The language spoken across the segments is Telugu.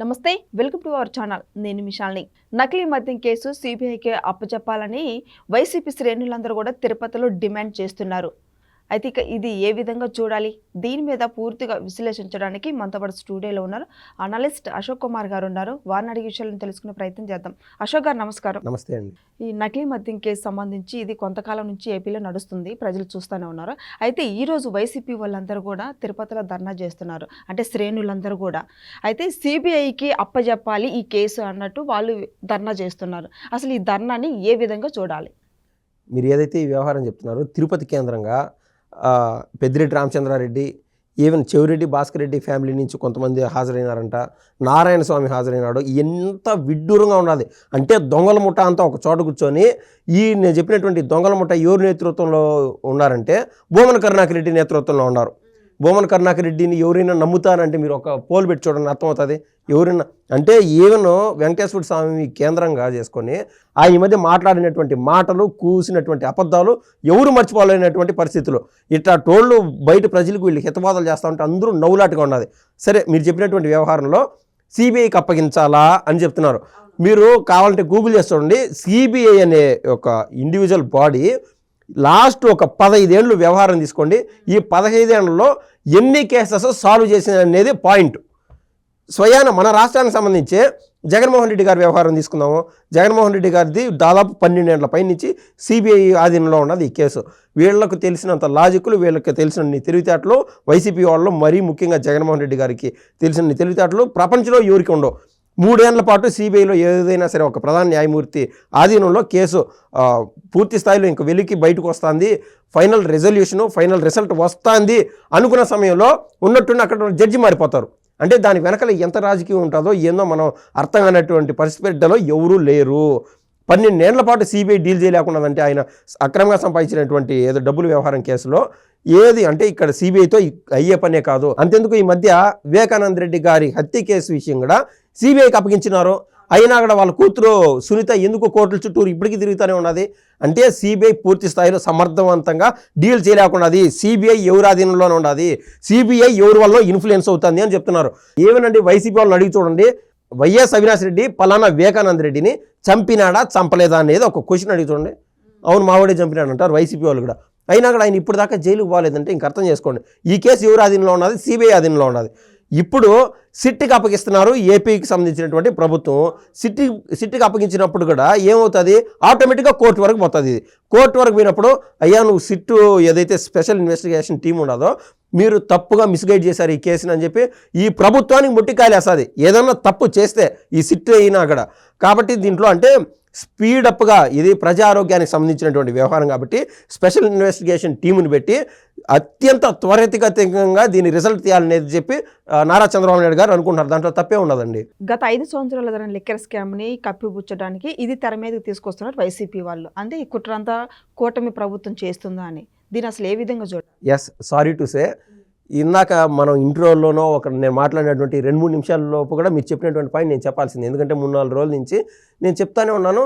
నమస్తే వెల్కమ్ టు అవర్ ఛానల్. నేను మిషాల్ని నకిలీ మద్యం కేసు సిబిఐకి అప్పచెప్పాలని వైసీపీ శ్రేణులందరూ కూడా తిరుపతిలో డిమాండ్ చేస్తున్నారు. అయితే ఇక ఇది ఏ విధంగా చూడాలి? దీని మీద పూర్తిగా విశ్లేషించడానికి మనతో పాటు స్టూడియోలో ఉన్నారు అనలిస్ట్ అశోక్ కుమార్ గారు ఉన్నారు. వారిని అడిగే విషయాలను తెలుసుకునే ప్రయత్నం చేద్దాం. అశోక్ గారు నమస్కారం. నమస్తే అండి. ఈ నకిలీ మద్యం కేసు సంబంధించి ఇది కొంతకాలం నుంచి ఏపీలో నడుస్తుంది. ప్రజలు చూస్తూనే ఉన్నారు. అయితే ఈ రోజు వైసీపీ వాళ్ళందరూ కూడా తిరుపతిలో ధర్నా చేస్తున్నారు. అంటే శ్రేణులందరూ కూడా. అయితే సిబిఐకి అప్పజెప్పాలి ఈ కేసు అన్నట్టు వాళ్ళు ధర్నా చేస్తున్నారు. అసలు ఈ ధర్నాని ఏ విధంగా చూడాలి? మీరు ఏదైతే ఈ వ్యవహారం చెప్తున్నారో తిరుపతి కేంద్రంగా పెద్దిరెడ్డి రామచంద్రారెడ్డి ఈవెన్ చెవిరెడ్డి భాస్కర్ రెడ్డి ఫ్యామిలీ నుంచి కొంతమంది హాజరైనారంట. నారాయణ స్వామి హాజరైనాడు. ఎంత విడ్డూరంగా ఉన్నది. అంటే దొంగల ముఠ అంతా ఒక చోట కూర్చొని ఈ నేను చెప్పినటువంటి దొంగల ముఠ ఎవరి నేతృత్వంలో ఉన్నారంటే భూమన కరుణాకర్ రెడ్డి నేతృత్వంలో ఉన్నారు. భూమన్ కరుణాకర్ రెడ్డిని ఎవరైనా నమ్ముతారంటే మీరు ఒక పోల్ పెట్టి చూడండి అర్థమవుతుంది. ఎవరైనా అంటే ఈవెన్ వెంకటేశ్వర స్వామి కేంద్రంగా చేసుకొని ఆ ఈ మధ్య మాట్లాడినటువంటి మాటలు కూసినటువంటి అబద్ధాలు ఎవరు మర్చిపోలేనటువంటి పరిస్థితులు. ఇట్లా టోళ్ళు బయట ప్రజలకు వీళ్ళు హితబాధలు చేస్తూ ఉంటే అందరూ నవ్వులాటగా ఉన్నది. సరే మీరు చెప్పినటువంటి వ్యవహారంలో సిబిఐకి అప్పగించాలా అని చెప్తున్నారు. మీరు కావాలంటే గూగుల్ చేస్తుండండి సిబిఐ అనే ఒక ఇండివిజువల్ బాడీ లాస్ట్ ఒక పదహైదేళ్ళు వ్యవహారం తీసుకోండి. ఈ పదహైదేళ్ళలో ఎన్ని కేసెస్ సాల్వ్ చేసింది అనేది పాయింట్. స్వయాన మన రాష్ట్రానికి సంబంధించి జగన్మోహన్ రెడ్డి గారి వ్యవహారం తీసుకుందాము. జగన్మోహన్ రెడ్డి గారిది దాదాపు పన్నెండేళ్ళ పై నుంచి సిబిఐ ఆధీనంలో ఉన్నది ఈ కేసు. వీళ్ళకు తెలిసినంత లాజిక్లు వీళ్ళకి తెలిసిన తెలివితేటలు వైసీపీ వాళ్ళు మరీ ముఖ్యంగా జగన్మోహన్ రెడ్డి గారికి తెలిసిన తెలివితేటలు ప్రపంచంలో ఎవరికి ఉండవు. మూడేళ్ళ పాటు సిబిఐలో ఏదైనా సరే ఒక ప్రధాన న్యాయమూర్తి ఆధీనంలో కేసు పూర్తి స్థాయిలో ఇంక వెలికి బయటకు వస్తుంది. ఫైనల్ రెజల్యూషను ఫైనల్ రిజల్ట్ వస్తుంది అనుకున్న సమయంలో ఉన్నట్టున్న అక్కడ జడ్జి మారిపోతారు. అంటే దాని వెనకాల ఎంత రాజకీయం ఉంటుందో ఏందో మనం అర్థం కానటువంటి పరిస్థితిలో ఎవరూ లేరు. పన్నెండేళ్ళ పాటు సిబిఐ డీల్ చేయలేకున్నదంటే ఆయన అక్రమంగా సంపాదించినటువంటి ఏదో డబ్బుల వ్యవహారం కేసులో ఏది అంటే ఇక్కడ సిబిఐతో అయ్యే పనే కాదు. అంతెందుకు ఈ మధ్య వివేకానంద రెడ్డి గారి హత్య కేసు విషయం కూడా సిబిఐకి అప్పగించినారు. అయినా కూడా వాళ్ళ కూతురు సునీత ఎందుకు కోర్టుల చుట్టూరు ఇప్పటికీ తిరుగుతూనే ఉన్నది? అంటే సిబిఐ పూర్తి స్థాయిలో సమర్థవంతంగా డీల్ చేయలేకున్నది సిబిఐ ఎవరి ఆధీనంలోనే ఉన్నది? సిబిఐ ఎవరి వల్ల ఇన్ఫ్లుయెన్స్ అవుతుంది అని చెప్తున్నారు. ఏమనండి? వైసీపీ వాళ్ళని అడిగి చూడండి. వైఎస్ అవినాష్ రెడ్డి పలానా వివేకానంద రెడ్డిని చంపినాడా చంపలేదా అనేది ఒక క్వశ్చన్ అడిగి చూడండి. అవును మావాడే చంపినాడు అంటారు వైసీపీ వాళ్ళు కూడా. అయినా కూడా ఆయన ఇప్పుడు దాకా జైలుకు పోలేదంటే ఇంక అర్థం చేసుకోండి. ఈ కేసు ఎవరు ఆధీనంలో ఉన్నది? సిబిఐ ఆధీనంలో ఉన్నది. ఇప్పుడు సిట్టికి అప్పగిస్తున్నారు ఏపీకి సంబంధించినటువంటి ప్రభుత్వం. సిట్టి సిట్టికి అప్పగించినప్పుడు కూడా ఏమవుతుంది? ఆటోమేటిక్గా కోర్టు వరకు పోతుంది. ఇది కోర్టు వరకు పోయినప్పుడు అయ్యా నువ్వు సిట్టు ఏదైతే స్పెషల్ ఇన్వెస్టిగేషన్ టీం ఉండదో మీరు తప్పుగా మిస్గైడ్ చేశారు ఈ కేసుని అని చెప్పి ఈ ప్రభుత్వానికి ముట్టికాయలేస్తుంది ఏదన్నా తప్పు చేస్తే ఈ సిట్ అయినా కూడా. కాబట్టి దీంట్లో అంటే స్పీడప్గా ఇది ప్రజా ఆరోగ్యానికి సంబంధించినటువంటి వ్యవహారం కాబట్టి స్పెషల్ ఇన్వెస్టిగేషన్ టీముని పెట్టి అత్యంత త్వరితగతికంగా దీని రిజల్ట్ తీయాలనేది చెప్పి నారా చంద్రబాబు నాయుడు గారు అనుకుంటున్నారు. దాంట్లో తప్పే ఉన్నదండి. గత ఐదు సంవత్సరాల జరిగిన లిక్కర్ స్కామ్ని కప్పిపుచ్చడానికి ఇది తెర మీదకి తీసుకొస్తున్నారు వైసీపీ వాళ్ళు. అంటే ఈ కుట్రంతా కూటమి ప్రభుత్వం చేస్తుందా అని? దీని అసలు ఏ విధంగా చూడాలి ఎస్ సారీ టు సే ఇందాక మనం ఇంట్రోలోనో ఒక నేను మాట్లాడినటువంటి రెండు మూడు నిమిషాలలోపు కూడా మీరు చెప్పినటువంటి పాయింట్ నేను చెప్పాల్సింది. ఎందుకంటే మూడు నాలుగు రోజుల నుంచి నేను చెప్తానే ఉన్నాను.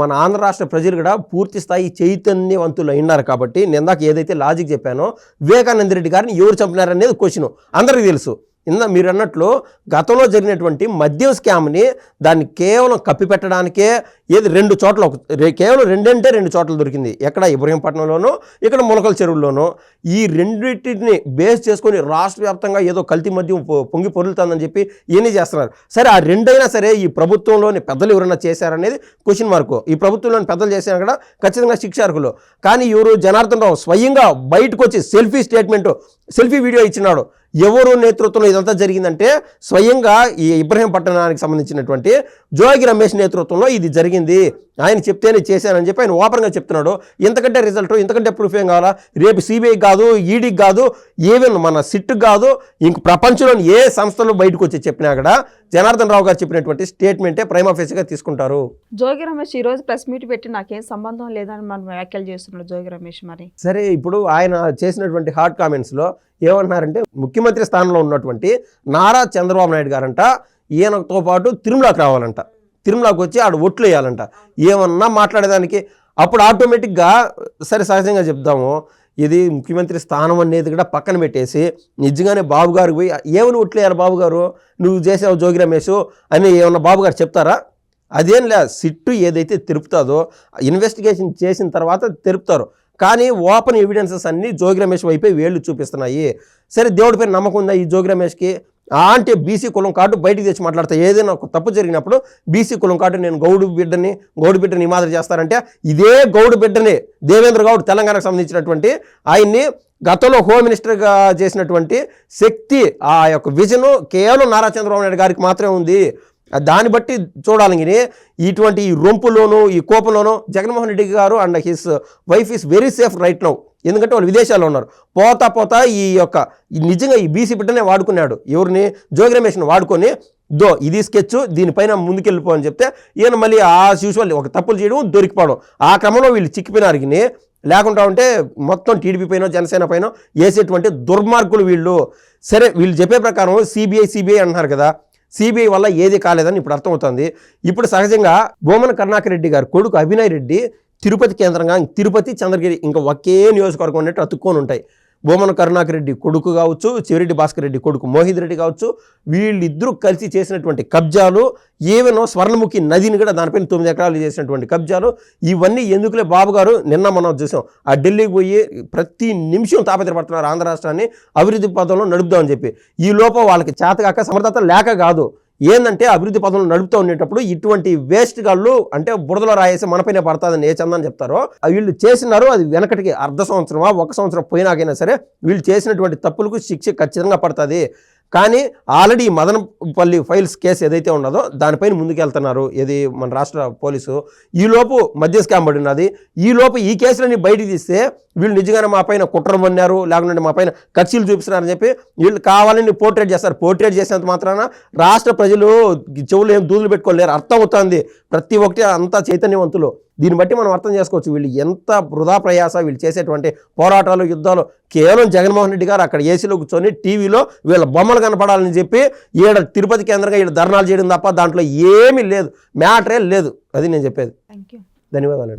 మన ఆంధ్ర రాష్ట్ర ప్రజలు కూడా పూర్తి స్థాయి చైతన్యవంతులు అయినారు కాబట్టి నేను ఇందాక ఏదైతే లాజిక్ చెప్పానో వివేకానంద రెడ్డి గారిని ఎవరు చంపినారనేది క్వశ్చన్ అందరికీ తెలుసు. ఇందా మీరు అన్నట్లు గతంలో జరిగినటువంటి మద్యం స్కామ్ని దాన్ని కేవలం కప్పిపెట్టడానికే ఏది రెండు చోట్ల ఒక- కేవలం రెండంటే రెండు చోట్ల దొరికింది. ఎక్కడ ఇబ్రహీంపట్నంలోనూ ఇక్కడ ములకల చెరువుల్లోనూ. ఈ రెండింటిని బేస్ చేసుకొని రాష్ట్ర వ్యాప్తంగా ఏదో కల్తీ మద్యం పొంగి పొరులుతుందని చెప్పి ఏమీ చేస్తున్నారు. సరే ఆ రెండైనా సరే ఈ ప్రభుత్వంలోని పెద్దలు ఎవరైనా చేశారనేది క్వశ్చన్ మార్కు ఈ ప్రభుత్వంలోని పెద్దలు చేసినా కూడా ఖచ్చితంగా శిక్షార్హులు. కానీ ఎవరు జనార్దన్ రావు స్వయంగా బయటకు వచ్చి సెల్ఫీ స్టేట్మెంట్ సెల్ఫీ వీడియో ఇచ్చినాడు. ఎవరు నేతృత్వంలో ఇదంతా జరిగిందంటే స్వయంగా ఈ ఇబ్రహీంపట్నానికి సంబంధించినటువంటి జోగి రమేష్ నేతృత్వంలో ఇది జరిగింది. ఆయన చెప్తేనే చేశానని చెప్పి ఆయన ఓపెన్గా చెప్తున్నాడు. ఇంతకంటే రిజల్ట్ ఇంతకంటే ప్రూఫ్ ఏం కావాలా? రేపు సిబిఐ కాదు ఈడీకి కాదు ఈవెన్ మన సిట్ కాదు ఇంక ప్రపంచంలోని ఏ సంస్థలు బయటకు వచ్చి చెప్పినా కూడా జనార్దన్ రావు గారు చెప్పినటువంటి స్టేట్మెంటే ప్రైమ్ ఆఫీస్గా తీసుకుంటారు. జోగి రమేష్ ఈ రోజు ప్రెస్ మీట్ పెట్టి నాకేం సంబంధం లేదని మనం వ్యాఖ్యలు చేస్తున్నాడు జోగి రమేష్ మరి. సరే ఇప్పుడు ఆయన చేసినటువంటి హాట్ కామెంట్స్లో ఏమన్నారంటే ముఖ్యమంత్రి స్థానంలో ఉన్నటువంటి నారా చంద్రబాబు నాయుడు గారంట ఈయనతో పాటు తిరుమలకి రావాలంట. తిరుమలకి వచ్చి ఆడ ఒట్లు వేయాలంట. ఏమన్నా మాట్లాడేదానికి అప్పుడు ఆటోమేటిక్గా సరే సహజంగా చెప్దాము. ఇది ముఖ్యమంత్రి స్థానం అనేది కూడా పక్కన పెట్టేసి నిజంగానే బాబు గారు పోయి ఏమని ఒట్లేయాలి బాబు గారు? నువ్వు చేసావు జోగి రమేష్ అని ఏమన్నా బాబు గారు చెప్తారా? అదేం లే సిట్టు ఏదైతే తెలుపుతుందో ఇన్వెస్టిగేషన్ చేసిన తర్వాత తెరుపుతారు కానీ ఓపెన్ ఎవిడెన్సెస్ అన్నీ జోగి రమేష్ వైపే వేళ్ళు చూపిస్తున్నాయి. సరే దేవుడి పేరు నమ్మకం ఉందా ఈ జోగి రమేష్కి? అంటే బీసీ కులం కార్డు బయటికి తెచ్చి మాట్లాడతా. ఏదైనా ఒక తప్పు జరిగినప్పుడు బీసీ కులం కార్డు నేను గౌడు బిడ్డని గౌడు బిడ్డని మాదిరి చేస్తారంటే ఇదే గౌడు బిడ్డని. దేవేంద్ర గౌడ్ తెలంగాణకు సంబంధించినటువంటి ఆయన్ని గతంలో హోమ్ మినిస్టర్గా చేసినటువంటి శక్తి ఆ యొక్క విజను కేవలం నారా చంద్రబాబు నాయుడు గారికి మాత్రమే ఉంది. దాన్ని బట్టి చూడాలని ఇటువంటి ఈ రొంపులోను ఈ కోపంలోనూ Jaganmohan Reddy garu and his wife is very safe right now. ఎందుకంటే వాళ్ళు విదేశాల్లో ఉన్నారు. పోతా పోతా ఈ యొక్క నిజంగా ఈ బీసీ బిడ్డనే వాడుకున్నాడు. ఎవరిని? జోగి రమేష్ని వాడుకొని దో ఇది స్కెచ్ దీనిపైన ముందుకెళ్ళిపో అని చెప్తే ఈయన మళ్ళీ ఆ యూజువల్ ఒక తప్పులు చేయడం దొరికిపోవడం. ఆ క్రమంలో వీళ్ళు చిక్కిపోయినారు కానీ లేకుండా ఉంటే మొత్తం టీడీపీ పైన జనసేన పైన వేసేటువంటి దుర్మార్గులు వీళ్ళు. సరే వీళ్ళు చెప్పే ప్రకారం సిబిఐ సిబిఐ అంటున్నారు కదా. సిబిఐ వల్ల ఏది కాలేదని ఇప్పుడు అర్థమవుతుంది. ఇప్పుడు సహజంగా భూమన కరుణాకర్ రెడ్డి గారు కొడుకు అభినయ్ రెడ్డి తిరుపతి కేంద్రంగా తిరుపతి చంద్రగిరి ఇంకా ఒకే నియోజకవర్గం ఉన్నట్టు అతుక్కొని ఉంటాయి. భూమన కరుణాకర్ రెడ్డి కొడుకు కావచ్చు చివరెడ్డి భాస్కర్ రెడ్డి కొడుకు మోహిత్ రెడ్డి కావచ్చు వీళ్ళిద్దరూ కలిసి చేసినటువంటి కబ్జాలు ఏవైనా స్వర్ణముఖి నదిని కూడా దానిపైన తొమ్మిది ఎకరాలు చేసినటువంటి కబ్జాలు ఇవన్నీ ఎందుకులే? బాబు గారు నిన్న మనం చూసాం. ఆ ఢిల్లీకి పోయి ప్రతి నిమిషం తాపత్రపడుతున్నారు ఆంధ్ర రాష్ట్రాన్ని. అభివృద్ధి పదంలో నడుపుదామని చెప్పి. ఈ లోపం వాళ్ళకి చేతగాక సమర్థత లేక కాదు. ఏంటంటే అభివృద్ధి పథంలో నడుపుతూ ఉండేటప్పుడు ఇటువంటి వేస్ట్ గాళ్ళు అంటే బురదలో రాయేసి మనపైన పడుతుందని ఏ చందని చెప్తారో వీళ్ళు చేసినారు అది వెనకటికి అర్ధ సంవత్సరమా ఒక సంవత్సరం పోయినాకైనా సరే వీళ్ళు చేసినటువంటి తప్పులకు శిక్ష ఖచ్చితంగా పడుతుంది. కానీ ఆల్రెడీ మదనపల్లి ఫైల్స్ కేసు ఏదైతే ఉన్నదో దానిపైన ముందుకెళ్తున్నారు. ఏది మన రాష్ట్ర పోలీసు. ఈలోపు మధ్య స్కామ్ పడి ఉన్నది. ఈలోపు ఈ కేసులని బయటికి తీస్తే వీళ్ళు నిజంగానే మా పైన కుట్ర పన్నారు లేకుంటే మా పైన ఖర్చులు చూపిస్తున్నారని చెప్పి వీళ్ళు కావాలని పోర్ట్రేట్ చేస్తారు. పోర్ట్రేట్ చేసినంత మాత్రాన రాష్ట్ర ప్రజలు చెవులు ఏం దూదులు పెట్టుకోలేరు. అర్థం అవుతుంది ప్రతి ఒక్కటి అంతా చైతన్యవంతులు. దీన్ని బట్టి మనం అర్థం చేసుకోవచ్చు వీళ్ళు ఎంత వృధా ప్రయాస వీళ్ళు చేసేటువంటి పోరాటాలు యుద్ధాలు. కేవలం జగన్మోహన్ రెడ్డి గారు అక్కడ ఏసీలో కూర్చొని టీవీలో వీళ్ళ బొమ్మలు కనపడాలని చెప్పి ఈడ తిరుపతి కేంద్రంగా ఈడ ధర్నాలు చేయడం తప్ప దాంట్లో ఏమీ లేదు. మ్యాటరే లేదు. అది నేను చెప్పేది. థ్యాంక్ యూ ధన్యవాదాలు